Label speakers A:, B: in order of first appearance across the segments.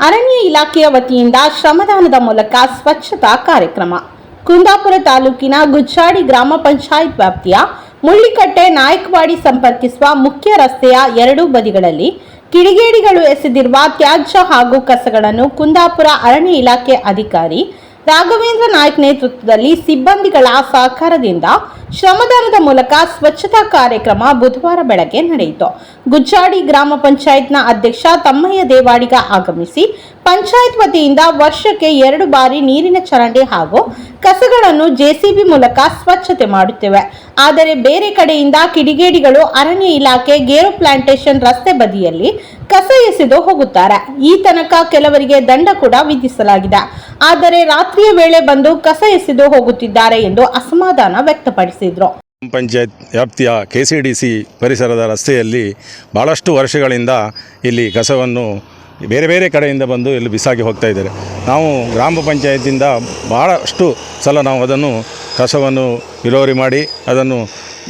A: ಅರಣ್ಯ ಇಲಾಖೆಯ ವತಿಯಿಂದ ಶ್ರಮದಾನದ ಮೂಲಕ ಸ್ವಚ್ಛತಾ ಕಾರ್ಯಕ್ರಮ. ಕುಂದಾಪುರ ತಾಲೂಕಿನ ಗುಜ್ಜಾಡಿ ಗ್ರಾಮ ಪಂಚಾಯತ್ ವ್ಯಾಪ್ತಿಯ ಮುಳ್ಳಿಕಟ್ಟೆ ನಾಯಕವಾಡಿ ಸಂಪರ್ಕಿಸುವ ಮುಖ್ಯ ರಸ್ತೆಯ ಎರಡೂ ಬದಿಗಳಲ್ಲಿ ಕಿಡಿಗೇಡಿಗಳು ಎಸೆದಿರುವ ತ್ಯಾಜ್ಯ ಹಾಗೂ ಕಸಗಳನ್ನು ಕುಂದಾಪುರ ಅರಣ್ಯ ಇಲಾಖೆ ಅಧಿಕಾರಿ ರಾಘವೇಂದ್ರ ನಾಯ್ಕ್ ನೇತೃತ್ವದಲ್ಲಿ ಸಿಬ್ಬಂದಿಗಳ ಸಹಕಾರದಿಂದ ಶ್ರಮದಾನದ ಮೂಲಕ ಸ್ವಚ್ಛತಾ ಕಾರ್ಯಕ್ರಮ ಬುಧವಾರ ಬೆಳಗ್ಗೆ ನಡೆಯಿತು. ಗುಜ್ಜಾಡಿ ಗ್ರಾಮ ಪಂಚಾಯತ್ನ ಅಧ್ಯಕ್ಷ ತಮ್ಮಯ್ಯ ದೇವಾಡಿಗ ಆಗಮಿಸಿ ಪಂಚಾಯತ್ ವತಿಯಿಂದ ವರ್ಷಕ್ಕೆ ಎರಡು ಬಾರಿ ನೀರಿನ ಚರಂಡಿ ಹಾಗೂ ಕಸಗಳನ್ನು ಜೆಸಿಬಿ ಮೂಲಕ ಸ್ವಚ್ಛತೆ ಮಾಡುತ್ತೇವೆ. ಆದರೆ ಬೇರೆ ಕಡೆಯಿಂದ ಕಿಡಿಗೇಡಿಗಳು ಅರಣ್ಯ ಇಲಾಖೆ ಗೇರು ಪ್ಲಾಂಟೇಶನ್ ರಸ್ತೆ ಬದಿಯಲ್ಲಿ ಕಸ ಎಸೆದು ಹೋಗುತ್ತಾರೆ. ಈ ತನಕ ಕೆಲವರಿಗೆ ದಂಡ ಕೂಡ ವಿಧಿಸಲಾಗಿದೆ. ಆದರೆ ರಾತ್ರಿಯ ವೇಳೆ ಬಂದು ಕಸ ಎಸೆದು ಹೋಗುತ್ತಿದ್ದಾರೆ ಎಂದು ಅಸಮಾಧಾನ ವ್ಯಕ್ತಪಡಿಸಿದರು.
B: ಗ್ರಾಮ ಪಂಚಾಯತ್ ವ್ಯಾಪ್ತಿಯ ಕೆ ಸಿ ಡಿ ಸಿ ಪರಿಸರದ ರಸ್ತೆಯಲ್ಲಿ ಭಾಳಷ್ಟು ವರ್ಷಗಳಿಂದ ಇಲ್ಲಿ ಕಸವನ್ನು ಬೇರೆ ಬೇರೆ ಕಡೆಯಿಂದ ಬಂದು ಇಲ್ಲಿ ಬಿಸಾಕಿ ಹೋಗ್ತಾ ಇದ್ದಾರೆ. ನಾವು ಗ್ರಾಮ ಪಂಚಾಯತಿಂದ ಭಾಳಷ್ಟು ಸಲ ನಾವು ಅದನ್ನು ಕಸವನ್ನು ವಿಲೇವಾರಿ ಮಾಡಿ, ಅದನ್ನು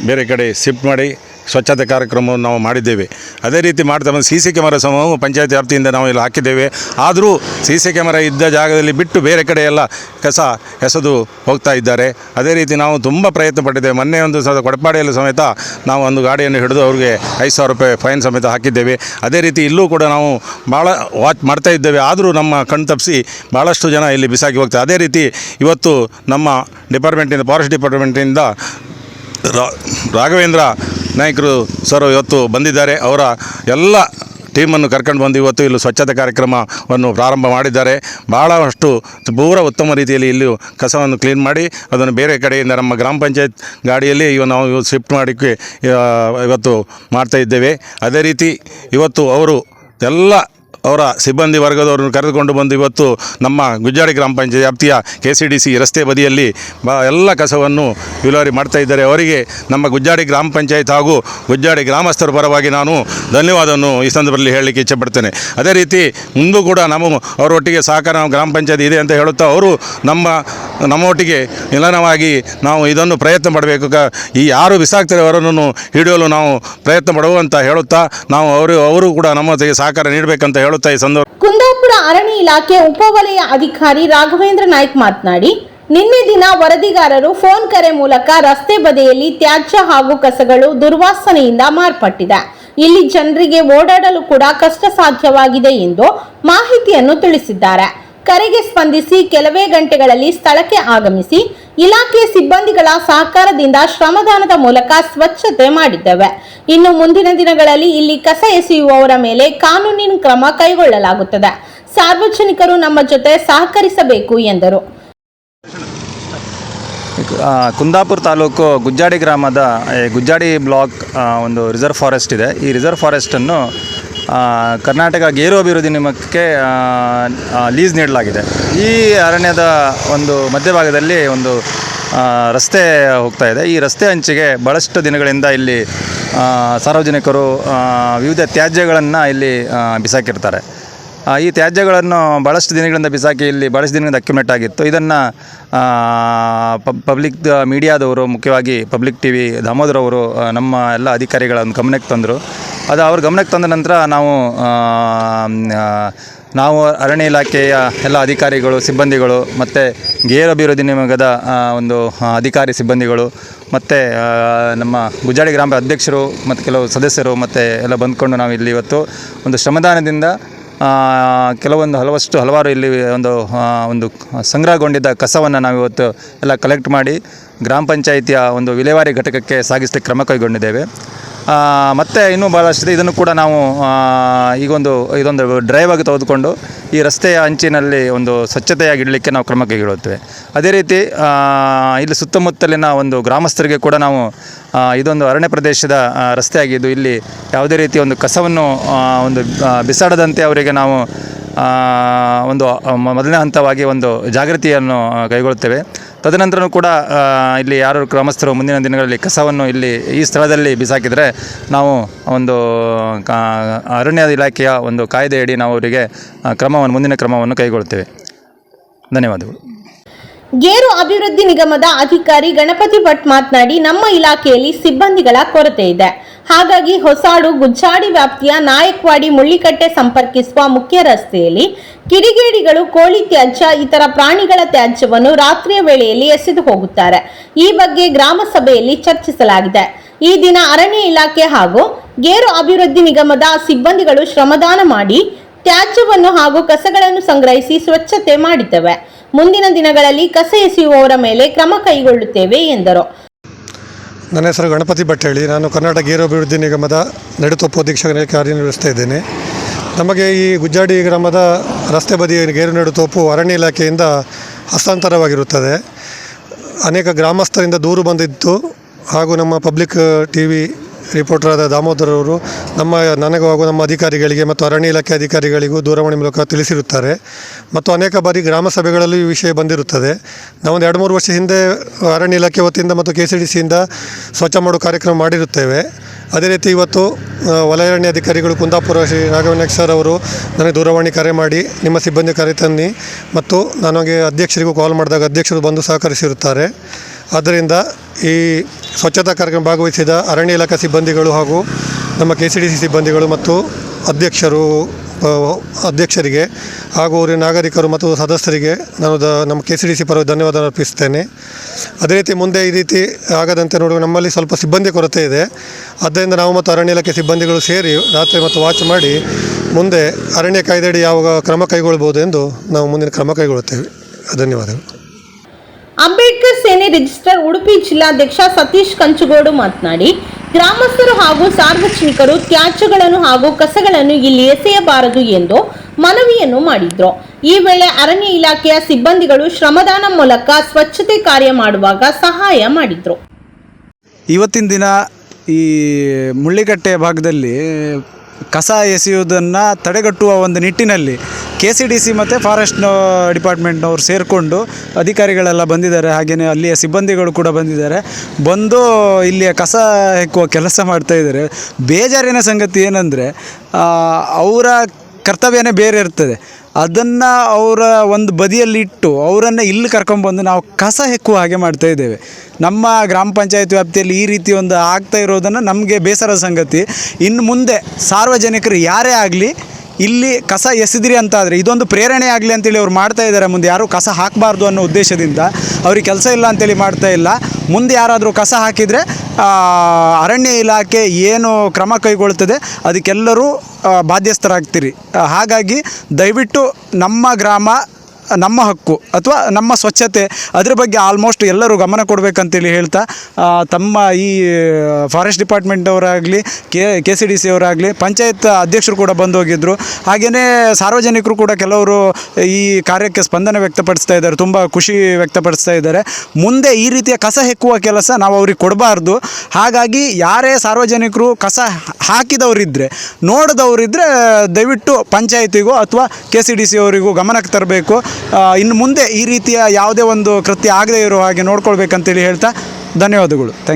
B: ಬೇರೆ ಕಡೆ ಶಿಫ್ಟ್ ಮಾಡಿ ಸ್ವಚ್ಛತೆ ಕಾರ್ಯಕ್ರಮವನ್ನು ನಾವು ಮಾಡಿದ್ದೇವೆ. ಅದೇ ರೀತಿ ಮಾಡ್ತಾ ಬಂದು ಸಿ ಸಿ ಕ್ಯಾಮರಾ ಸಮೂಹ ಪಂಚಾಯತ್ ವ್ಯಾಪ್ತಿಯಿಂದ ನಾವು ಇಲ್ಲಿ ಹಾಕಿದ್ದೇವೆ. ಆದರೂ ಸಿ ಸಿ ಕ್ಯಾಮರಾ ಇದ್ದ ಜಾಗದಲ್ಲಿ ಬಿಟ್ಟು ಬೇರೆ ಕಡೆ ಎಲ್ಲ ಕಸ, ಎಸೆದು ಹೋಗ್ತಾ ಇದ್ದಾರೆ. ಅದೇ ರೀತಿ ನಾವು ತುಂಬ ಪ್ರಯತ್ನ ಪಟ್ಟಿದ್ದೇವೆ. ಮೊನ್ನೆ ಒಂದು ಸಹ ಕೊಡಪಾಡಿಯಲ್ಲಿ ಸಮೇತ ನಾವು ಒಂದು ಗಾಡಿಯನ್ನು ಹಿಡಿದು ಅವ್ರಿಗೆ ಐದು ಸಾವಿರ ರೂಪಾಯಿ ಫೈನ್ ಸಮೇತ ಹಾಕಿದ್ದೇವೆ. ಅದೇ ರೀತಿ ಇಲ್ಲೂ ಕೂಡ ನಾವು ಭಾಳ ವಾಚ್ ಮಾಡ್ತಾ ಇದ್ದೇವೆ. ಆದರೂ ನಮ್ಮ ಕಣ್ಣು ತಪ್ಪಿಸಿ ಭಾಳಷ್ಟು ಜನ ಇಲ್ಲಿ ಬಿಸಾಕಿ ಹೋಗ್ತಾರೆ. ಅದೇ ರೀತಿ ಇವತ್ತು ನಮ್ಮ ಡಿಪಾರ್ಟ್ಮೆಂಟಿಂದ ಫಾರೆಸ್ಟ್ ಡಿಪಾರ್ಟ್ಮೆಂಟಿಂದ ರಾಘವೇಂದ್ರ ನಾಯಕರು ಸರ್ ಇವತ್ತು ಬಂದಿದ್ದಾರೆ. ಅವರ ಎಲ್ಲ ಟೀಮನ್ನು ಕರ್ಕೊಂಡು ಬಂದು ಇವತ್ತು ಇಲ್ಲಿ ಸ್ವಚ್ಛತೆ ಕಾರ್ಯಕ್ರಮವನ್ನು ಪ್ರಾರಂಭ ಮಾಡಿದ್ದಾರೆ. ಭಾಳಷ್ಟು ಪೂರ ಉತ್ತಮ ರೀತಿಯಲ್ಲಿ ಇಲ್ಲಿ ಕಸವನ್ನು ಕ್ಲೀನ್ ಮಾಡಿ, ಅದನ್ನು ಬೇರೆ ಕಡೆಯಿಂದ ನಮ್ಮ ಗ್ರಾಮ ಪಂಚಾಯತ್ ಗಾಡಿಯಲ್ಲಿ ಇವ ನಾವು ಶಿಫ್ಟ್ ಮಾಡಿಕ್ಕೆ ಇವತ್ತು ಮಾಡ್ತಾ ಇದ್ದೇವೆ. ಅದೇ ರೀತಿ ಇವತ್ತು ಅವರು ಎಲ್ಲ ಅವರ ಸಿಬ್ಬಂದಿ ವರ್ಗದವರನ್ನು ಕರೆದುಕೊಂಡು ಬಂದು ಇವತ್ತು ನಮ್ಮ ಗುಜ್ಜಾಡಿ ಗ್ರಾಮ ಪಂಚಾಯತ್ ವ್ಯಾಪ್ತಿಯ ಕೆ ಸಿ ಡಿ ಸಿ ರಸ್ತೆ ಬದಿಯಲ್ಲಿ ಬಾ ಎಲ್ಲ ಕಸವನ್ನು ವಿಲೇವಾರಿ ಮಾಡ್ತಾ ಇದ್ದಾರೆ. ಅವರಿಗೆ ನಮ್ಮ ಗುಜ್ಜಾಡಿ ಗ್ರಾಮ ಪಂಚಾಯತ್ ಹಾಗೂ ಗುಜ್ಜಾಡಿ ಗ್ರಾಮಸ್ಥರ ಪರವಾಗಿ ನಾನು ಧನ್ಯವಾದವನ್ನು ಈ ಸಂದರ್ಭದಲ್ಲಿ ಹೇಳಲಿಕ್ಕೆ ಇಚ್ಛೆಪಡ್ತೇನೆ. ಅದೇ ರೀತಿ ಮುಂದೂ ಕೂಡ ನಮ್ಮ ಅವರೊಟ್ಟಿಗೆ ಸಹಕಾರ ಗ್ರಾಮ ಪಂಚಾಯತ್ ಇದೆ ಅಂತ ಹೇಳುತ್ತಾ ಅವರು ನಮ್ಮ, ನಮ್ಮೊಟ್ಟಿಗೆ ನಿಲನವಾಗಿ ನಾವು ಇದನ್ನು ಪ್ರಯತ್ನ ಪಡಬೇಕು ಈ ಯಾರು ಬಿಸಾಕ್ತಾರೆ ಅವರನ್ನು ಹಿಡಿಯಲು ನಾವು ಪ್ರಯತ್ನ ಪಡುವಂತ ಹೇಳುತ್ತಾ ನಾವು ಅವರು ಅವರು ಕೂಡ ನಮ್ಮ ಸಹಕಾರ ನೀಡಬೇಕಂತ ಹೇಳುತ್ತಾ ಈ ಸಂದರ್ಭ?
A: ಕುಂದಾಪುರ ಅರಣ್ಯ ಇಲಾಖೆ ಉಪವಲಯ ಅಧಿಕಾರಿ ರಾಘವೇಂದ್ರ ನಾಯ್ಕ್ ಮಾತನಾಡಿ, ನಿನ್ನೆ ದಿನ ವರದಿಗಾರರು ಫೋನ್ ಕರೆ ಮೂಲಕ ರಸ್ತೆ ಬದಿಯಲ್ಲಿ ತ್ಯಾಜ್ಯ ಹಾಗೂ ಕಸಗಳು ದುರ್ವಾಸನೆಯಿಂದ ಮಾರ್ಪಟ್ಟಿದೆ. ಇಲ್ಲಿ ಜನರಿಗೆ ಓಡಾಡಲು ಕೂಡ ಕಷ್ಟ ಸಾಧ್ಯವಾಗಿದೆ ಎಂದು ಮಾಹಿತಿಯನ್ನು ತಿಳಿಸಿದ್ದಾರೆ. ಕರೆಗೆ ಸ್ಪಂದಿಸಿ ಕೆಲವೇ ಗಂಟೆಗಳಲ್ಲಿ ಸ್ಥಳಕ್ಕೆ ಆಗಮಿಸಿ ಇಲಾಖೆ ಸಿಬ್ಬಂದಿಗಳ ಸಹಕಾರದಿಂದ ಶ್ರಮದಾನದ ಮೂಲಕ ಸ್ವಚ್ಛತೆ ಮಾಡಿದ್ದೇವೆ. ಇನ್ನು ಮುಂದಿನ ದಿನಗಳಲ್ಲಿ ಇಲ್ಲಿ ಕಸ ಎಸೆಯುವವರ ಮೇಲೆ ಕಾನೂನಿನ ಕ್ರಮ ಕೈಗೊಳ್ಳಲಾಗುತ್ತದೆ. ಸಾರ್ವಜನಿಕರು ನಮ್ಮ ಜೊತೆ ಸಹಕರಿಸಬೇಕು ಎಂದರು.
C: ಕುಂದಾಪುರ ತಾಲೂಕು ಗುಜ್ಜಾಡಿ ಗ್ರಾಮದ ಗುಜ್ಜಾಡಿ ಬ್ಲಾಕ್ ಒಂದು ರಿಸರ್ವ್ ಫಾರೆಸ್ಟ್ ಇದೆ. ಈ ರಿಸರ್ವ್ ಫಾರೆಸ್ಟನ್ನು ಕರ್ನಾಟಕ ಗೇರು ಅಭಿವೃದ್ಧಿ ನಿಮಗೆ ಲೀಸ್ ನೀಡಲಾಗಿದೆ. ಈ ಅರಣ್ಯದ ಒಂದು ಮಧ್ಯಭಾಗದಲ್ಲಿ ಒಂದು ರಸ್ತೆ ಹೋಗ್ತಾ ಇದೆ. ಈ ರಸ್ತೆ ಅಂಚಿಗೆ ಭಾಳಷ್ಟು ದಿನಗಳಿಂದ ಇಲ್ಲಿ ಸಾರ್ವಜನಿಕರು ವಿವಿಧ ತ್ಯಾಜ್ಯಗಳನ್ನು ಇಲ್ಲಿ ಬಿಸಾಕಿರ್ತಾರೆ. ಈ ತ್ಯಾಜ್ಯಗಳನ್ನು ಭಾಳಷ್ಟು ದಿನಗಳಿಂದ ಬಿಸಾಕಿ ಇಲ್ಲಿ ಭಾಳಷ್ಟು ದಿನಗಳಿಂದ ಅಕ್ಯುಮೇಟ್ ಆಗಿತ್ತು. ಇದನ್ನು ಪಬ್ಲಿಕ್ ಮೀಡಿಯಾದವರು, ಮುಖ್ಯವಾಗಿ ಪಬ್ಲಿಕ್ ಟಿ ವಿ ದಾಮೋದರ್ ಅವರು ನಮ್ಮ ಎಲ್ಲ ಅಧಿಕಾರಿಗಳ ಒಂದು ಗಮನಕ್ಕೆ ತಂದರು. ಅದು ಅವ್ರ ಗಮನಕ್ಕೆ ತಂದ ನಂತರ ನಾವು ನಾವು ಅರಣ್ಯ ಇಲಾಖೆಯ ಎಲ್ಲ ಅಧಿಕಾರಿಗಳು, ಸಿಬ್ಬಂದಿಗಳು, ಮತ್ತು ಗೇರು ಅಭಿವೃದ್ಧಿ ನಿಗಮದ ಒಂದು ಅಧಿಕಾರಿ ಸಿಬ್ಬಂದಿಗಳು, ಮತ್ತು ನಮ್ಮ ಗುಜಾಡಿ ಗ್ರಾಮದ ಅಧ್ಯಕ್ಷರು, ಮತ್ತು ಕೆಲವು ಸದಸ್ಯರು, ಮತ್ತು ಎಲ್ಲ ಬಂದ್ಕೊಂಡು ನಾವು ಇಲ್ಲಿ ಇವತ್ತು ಒಂದು ಶ್ರಮದಾನದಿಂದ ಕೆಲವೊಂದು ಹಲವಷ್ಟು ಹಲವಾರು ಇಲ್ಲಿ ಒಂದು ಒಂದು ಸಂಗ್ರಹಗೊಂಡಿದ್ದ ಕಸವನ್ನು ನಾವು ಇವತ್ತು ಎಲ್ಲ ಕಲೆಕ್ಟ್ ಮಾಡಿ ಗ್ರಾಮ ಪಂಚಾಯಿತಿಯ ಒಂದು ವಿಲೇವಾರಿ ಘಟಕಕ್ಕೆ ಸಾಗಿಸಲಿಕ್ಕೆ ಕ್ರಮ ಕೈಗೊಂಡಿದ್ದೇವೆ. ಮತ್ತು ಇನ್ನೂ ಭಾಳಷ್ಟಿದೆ ಇದನ್ನು ಕೂಡ ನಾವು ಈಗೊಂದು, ಇದೊಂದು ಡ್ರೈವ್ ಆಗಿ ತೆಗೆದುಕೊಂಡು ಈ ರಸ್ತೆಯ ಅಂಚಿನಲ್ಲಿ ಒಂದು ಸ್ವಚ್ಛತೆಯಾಗಿಡಲಿಕ್ಕೆ ನಾವು ಕ್ರಮ ಕೈಗೊಳ್ಳುತ್ತೇವೆ. ಅದೇ ರೀತಿ ಇಲ್ಲಿ ಸುತ್ತಮುತ್ತಲಿನ ಒಂದು ಗ್ರಾಮಸ್ಥರಿಗೆ ಕೂಡ ನಾವು ಇದೊಂದು ಅರಣ್ಯ ಪ್ರದೇಶದ ರಸ್ತೆಯಾಗಿದ್ದು, ಇಲ್ಲಿ ಯಾವುದೇ ರೀತಿ ಒಂದು ಕಸವನ್ನು ಒಂದು ಬಿಸಾಡದಂತೆ ಅವರಿಗೆ ನಾವು ಒಂದು ಮೊದಲನೇ ಹಂತವಾಗಿ ಒಂದು ಜಾಗೃತಿಯನ್ನು ಕೈಗೊಳ್ಳುತ್ತೇವೆ. ತದನಂತರನೂ ಕೂಡ ಇಲ್ಲಿ ಯಾರು ಗ್ರಾಮಸ್ಥರು ಮುಂದಿನ ದಿನಗಳಲ್ಲಿ ಕಸವನ್ನು ಇಲ್ಲಿ ಈ ಸ್ಥಳದಲ್ಲಿ ಬಿಸಾಕಿದರೆ ನಾವು ಒಂದು ಅರಣ್ಯ ಇಲಾಖೆಯ ಒಂದು ಕಾಯ್ದೆಯಡಿ ನಾವು ಅವರಿಗೆ ಕ್ರಮವನ್ನು, ಮುಂದಿನ ಕ್ರಮವನ್ನು ಕೈಗೊಳ್ಳುತ್ತೇವೆ. ಧನ್ಯವಾದಗಳು.
A: ಗೇರು ಅಭಿವೃದ್ಧಿ ನಿಗಮದ ಅಧಿಕಾರಿ ಗಣಪತಿ ಭಟ್ ಮಾತನಾಡಿ, ನಮ್ಮ ಇಲಾಖೆಯಲ್ಲಿ ಸಿಬ್ಬಂದಿಗಳ ಕೊರತೆ ಇದೆ. ಹಾಗಾಗಿ ಹೊಸಾಡು ಗುಜ್ಜಾಡಿ ವ್ಯಾಪ್ತಿಯ ನಾಯಕ್ವಾಡಿ ಮುಳ್ಳಿಕಟ್ಟೆ ಸಂಪರ್ಕಿಸುವ ಮುಖ್ಯ ರಸ್ತೆಯಲ್ಲಿ ಕಿಡಿಗೇಡಿಗಳು, ಕೋಳಿ ತ್ಯಾಜ್ಯ, ಇತರ ಪ್ರಾಣಿಗಳ ತ್ಯಾಜ್ಯವನ್ನು ರಾತ್ರಿಯ ವೇಳೆಯಲ್ಲಿ ಎಸೆದು ಹೋಗುತ್ತಾರೆ. ಈ ಬಗ್ಗೆ ಗ್ರಾಮ ಸಭೆಯಲ್ಲಿ ಚರ್ಚಿಸಲಾಗಿದೆ. ಈ ದಿನ ಅರಣ್ಯ ಇಲಾಖೆ ಹಾಗೂ ಗೇರು ಅಭಿವೃದ್ಧಿ ನಿಗಮದ ಸಿಬ್ಬಂದಿಗಳು ಶ್ರಮದಾನ ಮಾಡಿ, ತ್ಯಾಜ್ಯವನ್ನು ಹಾಗೂ ಕಸಗಳನ್ನು ಸಂಗ್ರಹಿಸಿ ಸ್ವಚ್ಛತೆ ಮಾಡಿದ್ದೇವೆ. ಮುಂದಿನ ದಿನಗಳಲ್ಲಿ ಕಸ ಎಸೆಯುವವರ ಮೇಲೆ ಕ್ರಮ ಕೈಗೊಳ್ಳುತ್ತೇವೆ ಎಂದರು.
D: ನನ್ನ ಹೆಸರು ಗಣಪತಿ ಭಟ್ ಹೇಳಿ ನಾನು ಕರ್ನಾಟಕ ಗೇರು ಅಭಿವೃದ್ಧಿ ನಿಗಮದ ನಡುತೊಪ್ಪು ಅಧೀಕ್ಷಕನಾಗಿ ಕಾರ್ಯನಿರ್ವಹಿಸ್ತಾ ಇದ್ದೇನೆ. ನಮಗೆ ಈ ಗುಜ್ಜಾಡಿ ಗ್ರಾಮದ ರಸ್ತೆ ಬದಿಯ ಗೇರು ನಡುತೋಪು ಅರಣ್ಯ ಇಲಾಖೆಯಿಂದ ಹಸ್ತಾಂತರವಾಗಿರುತ್ತದೆ. ಅನೇಕ ಗ್ರಾಮಸ್ಥರಿಂದ ದೂರು ಬಂದಿತ್ತು. ಹಾಗೂ ನಮ್ಮ ಪಬ್ಲಿಕ್ ಟಿ ವಿ ರಿಪೋರ್ಟರಾದ ದಾಮೋದರ್ ಅವರು ನಮ್ಮ, ನನಗೂ ಹಾಗೂ ನಮ್ಮ ಅಧಿಕಾರಿಗಳಿಗೆ ಮತ್ತು ಅರಣ್ಯ ಇಲಾಖೆ ಅಧಿಕಾರಿಗಳಿಗೂ ದೂರವಾಣಿ ಮೂಲಕ ತಿಳಿಸಿರುತ್ತಾರೆ. ಮತ್ತು ಅನೇಕ ಬಾರಿ ಗ್ರಾಮ ಸಭೆಗಳಲ್ಲೂ ಈ ವಿಷಯ ಬಂದಿರುತ್ತದೆ. ನಾವೊಂದು ಎರಡು ಮೂರು ವರ್ಷ ಹಿಂದೆ ಅರಣ್ಯ ಇಲಾಖೆ ವತಿಯಿಂದ ಮತ್ತು ಕೆ ಸಿ ಡಿ ಸಿಯಿಂದ ಸ್ವಚ್ಛ ಮಾಡೋ ಕಾರ್ಯಕ್ರಮ ಮಾಡಿರುತ್ತೇವೆ. ಅದೇ ರೀತಿ ಇವತ್ತು ವಲಯಾರಣ್ಯ ಅಧಿಕಾರಿಗಳು ಕುಂದಾಪುರ ಶ್ರೀ ರಾಘವನಾಯಕ್ ಸರ್ ಅವರು ನನಗೆ ದೂರವಾಣಿ ಕರೆ ಮಾಡಿ ನಿಮ್ಮ ಸಿಬ್ಬಂದಿ ಕರೆ ತನ್ನಿ ಮತ್ತು ನನಗೆ ಅಧ್ಯಕ್ಷರಿಗೂ ಕಾಲ್ ಮಾಡಿದಾಗ ಅಧ್ಯಕ್ಷರು ಬಂದು ಸಹಕರಿಸಿರುತ್ತಾರೆ. ಆದ್ದರಿಂದ ಈ ಸ್ವಚ್ಛತಾ ಕಾರ್ಯಕ್ರಮ ಭಾಗವಹಿಸಿದ ಅರಣ್ಯ ಇಲಾಖೆ ಸಿಬ್ಬಂದಿಗಳು ಹಾಗೂ ನಮ್ಮ ಕೆ ಸಿ ಡಿ ಸಿ ಸಿಬ್ಬಂದಿಗಳು ಮತ್ತು ಅಧ್ಯಕ್ಷರು ಅಧ್ಯಕ್ಷರಿಗೆ ಹಾಗೂ ಊರಿನ ನಾಗರಿಕರು ಮತ್ತು ಸದಸ್ಯರಿಗೆ ನಾನು ದ, ನಮ್ಮ ಕೆ ಸಿ ಡಿ ಸಿ ಪರವಾಗಿ ಧನ್ಯವಾದ ಅರ್ಪಿಸ್ತೇನೆ ಅದೇ ರೀತಿ ಮುಂದೆ ಈ ರೀತಿ ಆಗದಂತೆ ನೋಡುವ ನಮ್ಮಲ್ಲಿ ಸ್ವಲ್ಪ ಸಿಬ್ಬಂದಿ ಕೊರತೆ ಇದೆ. ಆದ್ದರಿಂದ ನಾವು ಮತ್ತು ಅರಣ್ಯ ಇಲಾಖೆ ಸಿಬ್ಬಂದಿಗಳು ಸೇರಿ ರಾತ್ರಿ ಮತ್ತು ವಾಚ್ ಮಾಡಿ ಮುಂದೆ ಅರಣ್ಯ ಕಾಯ್ದೆಯಡಿ ಯಾವ ಕ್ರಮ ಕೈಗೊಳ್ಬೋದು ಎಂದು ನಾವು ಮುಂದಿನ ಕ್ರಮ ಕೈಗೊಳ್ಳುತ್ತೇವೆ. ಧನ್ಯವಾದಗಳು.
A: ಅಂಬೇಡ್ಕರ್ ಸೇನೆ ರಿಜಿಸ್ಟರ್ ಉಡುಪಿ ಜಿಲ್ಲಾಧ್ಯಕ್ಷ ಸತೀಶ್ ಕಂಚುಗೋಡು ಮಾತನಾಡಿ, ಗ್ರಾಮಸ್ಥರು ಹಾಗೂ ಸಾರ್ವಜನಿಕರು ತ್ಯಾಜ್ಯಗಳನ್ನು ಹಾಗೂ ಕಸಗಳನ್ನು ಇಲ್ಲಿ ಎಸೆಯಬಾರದು ಎಂದು ಮನವಿಯನ್ನು ಮಾಡಿದ್ರು. ಈ ವೇಳೆ ಅರಣ್ಯ ಇಲಾಖೆಯ ಸಿಬ್ಬಂದಿಗಳು ಶ್ರಮದಾನ ಮೂಲಕ ಸ್ವಚ್ಛತೆ ಕಾರ್ಯ ಮಾಡುವಾಗ ಸಹಾಯ ಮಾಡಿದ್ರು.
E: ಇವತ್ತಿನ ದಿನ ಈ ಮುಳ್ಳಿಕಟ್ಟೆ ಭಾಗದಲ್ಲಿ ಕಸ ಎಸೆಯುವುದನ್ನು ತಡೆಗಟ್ಟುವ ಒಂದು ನಿಟ್ಟಿನಲ್ಲಿ ಕೆ ಸಿ ಡಿ ಸಿ ಮತ್ತು ಫಾರೆಸ್ಟ್ ಡಿಪಾರ್ಟ್ಮೆಂಟ್ನವರು ಸೇರಿಕೊಂಡು ಅಧಿಕಾರಿಗಳೆಲ್ಲ ಬಂದಿದ್ದಾರೆ. ಹಾಗೆಯೇ ಅಲ್ಲಿಯ ಸಿಬ್ಬಂದಿಗಳು ಕೂಡ ಬಂದಿದ್ದಾರೆ. ಬಂದು ಇಲ್ಲಿಯ ಕಸ ಹೆಕ್ಕುವ ಕೆಲಸ ಮಾಡ್ತಾ ಇದ್ದಾರೆ. ಬೇಜಾರಿನ ಸಂಗತಿ ಏನಂದರೆ ಅವರ ಕರ್ತವ್ಯನೇ ಬೇರೆ ಇರ್ತದೆ. ಅದನ್ನು ಅವರ ಒಂದು ಬದಿಯಲ್ಲಿ ಇಟ್ಟು ಅವರನ್ನು ಇಲ್ಲಿ ಕರ್ಕೊಂಬಂದು ನಾವು ಕಸ ಹೆಕ್ಕುವ ಹಾಗೆ ಮಾಡ್ತಾ ಇದ್ದೇವೆ. ನಮ್ಮ ಗ್ರಾಮ ಪಂಚಾಯತ್ ವ್ಯಾಪ್ತಿಯಲ್ಲಿ ಈ ರೀತಿ ಒಂದು ಆಗ್ತಾ ಇರೋದನ್ನು ನಮಗೆ ಬೇಸರದ ಸಂಗತಿ. ಇನ್ನು ಮುಂದೆ ಸಾರ್ವಜನಿಕರು ಯಾರೇ ಆಗಲಿ ಇಲ್ಲಿ ಕಸ ಎಸೆದಿರಿ ಅಂತ ಆದರೆ ಇದೊಂದು ಪ್ರೇರಣೆ ಆಗಲಿ ಅಂತೇಳಿ ಅವ್ರು ಮಾಡ್ತಾ ಇದ್ದಾರೆ ಮುಂದೆ. ಯಾರೂ ಕಸ ಹಾಕಬಾರ್ದು ಅನ್ನೋ ಉದ್ದೇಶದಿಂದ ಅವ್ರಿಗೆ ಕೆಲಸ ಇಲ್ಲ ಅಂತೇಳಿ ಮಾಡ್ತಾ ಇಲ್ಲ. ಮುಂದೆ ಯಾರಾದರೂ ಕಸ ಹಾಕಿದರೆ ಅರಣ್ಯ ಇಲಾಖೆ ಏನು ಕ್ರಮ ಕೈಗೊಳ್ತದೆ ಅದಕ್ಕೆಲ್ಲರೂ ಬಾಧ್ಯಸ್ಥರಾಗ್ತೀರಿ. ಹಾಗಾಗಿ ದಯವಿಟ್ಟು ನಮ್ಮ ಗ್ರಾಮ ನಮ್ಮ ಹಕ್ಕು ಅಥವಾ ನಮ್ಮ ಸ್ವಚ್ಛತೆ, ಅದ್ರ ಬಗ್ಗೆ ಆಲ್ಮೋಸ್ಟ್ ಎಲ್ಲರೂ ಗಮನ ಕೊಡಬೇಕಂತೇಳಿ ಹೇಳ್ತಾ ತಮ್ಮ ಈ forest ಡಿಪಾರ್ಟ್ಮೆಂಟವರಾಗಲಿ K K C D C ಅವರಾಗಲಿ, panchayat ಅಧ್ಯಕ್ಷರು ಕೂಡ ಬಂದು ಹೋಗಿದ್ದರು ಹಾಗೆಯೇ ಸಾರ್ವಜನಿಕರು ಕೂಡ ಕೆಲವರು ಈ ಕಾರ್ಯಕ್ಕೆ ಸ್ಪಂದನೆ ವ್ಯಕ್ತಪಡಿಸ್ತಾ ಇದ್ದಾರೆ, ತುಂಬ ಖುಷಿ ವ್ಯಕ್ತಪಡಿಸ್ತಾ ಇದ್ದಾರೆ. ಮುಂದೆ ಈ ರೀತಿಯ ಕಸ ಹೆಕ್ಕುವ ಕೆಲಸ ನಾವು ಅವ್ರಿಗೆ ಕೊಡಬಾರ್ದು. ಹಾಗಾಗಿ ಯಾರೇ ಸಾರ್ವಜನಿಕರು ಕಸ ಹಾಕಿದವರಿದ್ದರೆ ನೋಡಿದವರಿದ್ದರೆ ದಯವಿಟ್ಟು ಪಂಚಾಯತಿಗೂ ಅಥವಾ ಕೆ ಸಿ ಡಿ ಸಿ ಅವರಿಗೂ ಗಮನಕ್ಕೆ ತರಬೇಕು. ಇನ್ನು ಮುಂದೆ ಈ ರೀತಿಯ ಯಾವುದೇ ಒಂದು ಕೃತ್ಯ ಆಗದೇ ಇರೋ ಹಾಗೆ ನೋಡ್ಕೊಳ್ಬೇಕಂತೇಳಿ ಹೇಳ್ತಾ ಧನ್ಯವಾದಗಳು. ಥ್ಯಾಂಕ್